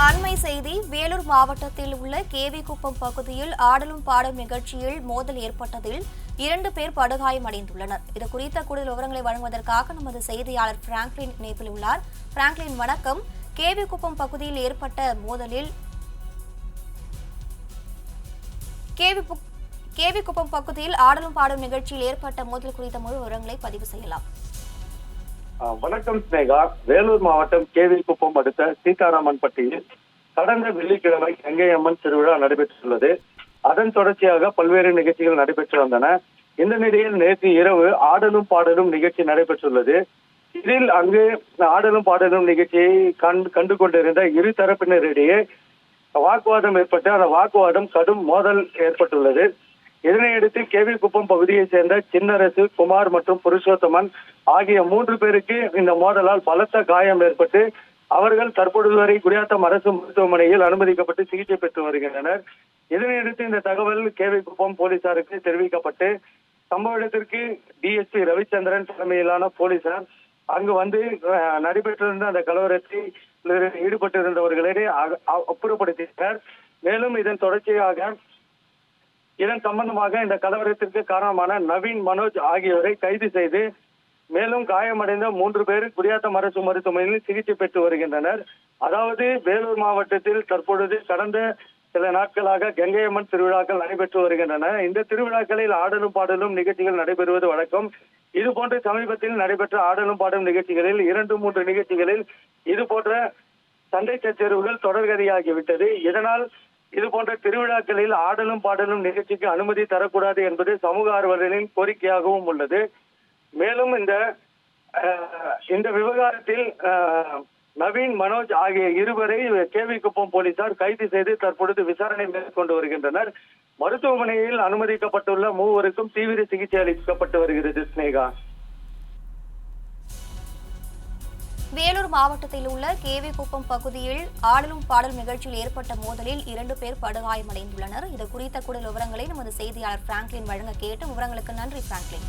அண்மை செய்தி வேலூர் மாவட்டத்தில் உள்ள கேவி குப்பம் பகுதியில் ஆடலும் பாடும் நிகழ்ச்சியில் மோதல் ஏற்பட்டதில் இரண்டு பேர் படுகாயமடைந்துள்ளனர் இது குறித்த கூடுதல் விவரங்களை வழங்குவதற்காக நமது செய்தியாளர் பிராங்க்லின் இணைப்பில் உள்ளார். பிராங்க்லின் வணக்கம். கேவி குப்பம் பகுதியில் ஏற்பட்ட மோதலில் கேவி பு- கேவி குப்பம் பகுதியில் ஆடலும் பாடும் நிகழ்ச்சியில் ஏற்பட்ட மோதல் குறித்த முழு விவரங்களை பதிவு செய்யலாம். வணக்கம் ஸ்னேகா வேலூர் மாவட்டம் கேவிக்குப்பம் அடுத்த சீதாராமன் பட்டியில் கடந்த வெள்ளிக்கிழமை கங்கை அம்மன் திருவிழா நடைபெற்றுள்ளது. அதன் தொடர்ச்சியாக பல்வேறு நிகழ்ச்சிகள் நடைபெற்று வந்தன. இந்த நிலையில் நேற்று இரவு ஆடலும் பாடலும் நிகழ்ச்சி நடைபெற்றுள்ளது. இதில் அங்கு ஆடலும் பாடலும் நிகழ்ச்சியை கண் கண்டு கொண்டிருந்த இரு தரப்பினரிடையே வாக்குவாதம் ஏற்பட்டு அந்த வாக்குவாதம் கடும் மோதல் ஏற்பட்டுள்ளது. இதனையடுத்து கேவிக்குப்பம் பகுதியைச் சேர்ந்த சின்னரசு குமார் மற்றும் புருஷோத்தமன் ஆகிய மூன்று பேருக்கு இந்த மோதலால் பலத்த காயம் ஏற்பட்டு அவர்கள் தற்பொழுது வரை குடியாத்தம் அரசு மருத்துவமனையில் அனுமதிக்கப்பட்டு சிகிச்சை பெற்று வருகின்றனர். இதனையடுத்து இந்த தகவல் கேவிக்குப்பம் போலீசாருக்கு தெரிவிக்கப்பட்டு சம்பவ இடத்திற்கு டிஎஸ்பி ரவிச்சந்திரன் தலைமையிலான போலீசார் அங்கு வந்து நடைபெற்றிருந்த அந்த கலவரத்தில் ஈடுபட்டிருந்தவர்களை அப்புறப்படுத்தினர். மேலும் இதன் தொடர்ச்சியாக இதன் சம்பந்தமாக இந்த கலவரத்திற்கு காரணமான நவீன் மனோஜ் ஆகியோரை கைது செய்து மேலும் காயமடைந்த மூன்று பேர் குடியாத்தம் அரசு மருத்துவமனையில் சிகிச்சை பெற்று வருகின்றனர். அதாவது வேலூர் மாவட்டத்தில் தற்பொழுது கடந்த சில நாட்களாக கங்கையம்மன் திருவிழாக்கள் நடைபெற்று வருகின்றன. இந்த திருவிழாக்களில் ஆடலும் பாடலும் நிகழ்ச்சிகள் நடைபெறுவது வழக்கம். இதுபோன்று சமீபத்தில் நடைபெற்ற ஆடலும் பாடலும் நிகழ்ச்சிகளில் இரண்டு மூன்று நிகழ்ச்சிகளில் இது போன்ற சண்டை சச்சரவுகள் தொடர்கதையாகிவிட்டது. இதனால் இது போன்ற திருவிழாக்களில் ஆடலும் பாடலும் நிகழ்ச்சிக்கு அனுமதி தரக்கூடாது என்பது சமூக ஆர்வலர்களின் கோரிக்கையாகவும் உள்ளது. மேலும் இந்த இந்த விவகாரத்தில் நவீன் மனோஜ் ஆகிய இருவரை கேவிக்குப்பம் போலீசார் கைது செய்து தற்பொழுது விசாரணை மேற்கொண்டு வருகின்றனர். மருத்துவமனையில் அனுமதிக்கப்பட்டுள்ள மூவருக்கும் தீவிர சிகிச்சை அளிக்கப்பட்டு வருகிறது ஸ்னேகா. வேலூர் மாவட்டத்தில் உள்ள கேவி குப்பம் பகுதியில் ஆடலும் பாடல் நிகழ்ச்சியில் ஏற்பட்ட மோதலில் இரண்டு பேர் படுகாயமடைந்துள்ளனர். இது குறித்த கூடுதல் விவரங்களை நமது செய்தியாளர் பிராங்க்லின் வழங்க கேட்டு விவரங்களுக்கு நன்றி பிராங்க்லின்.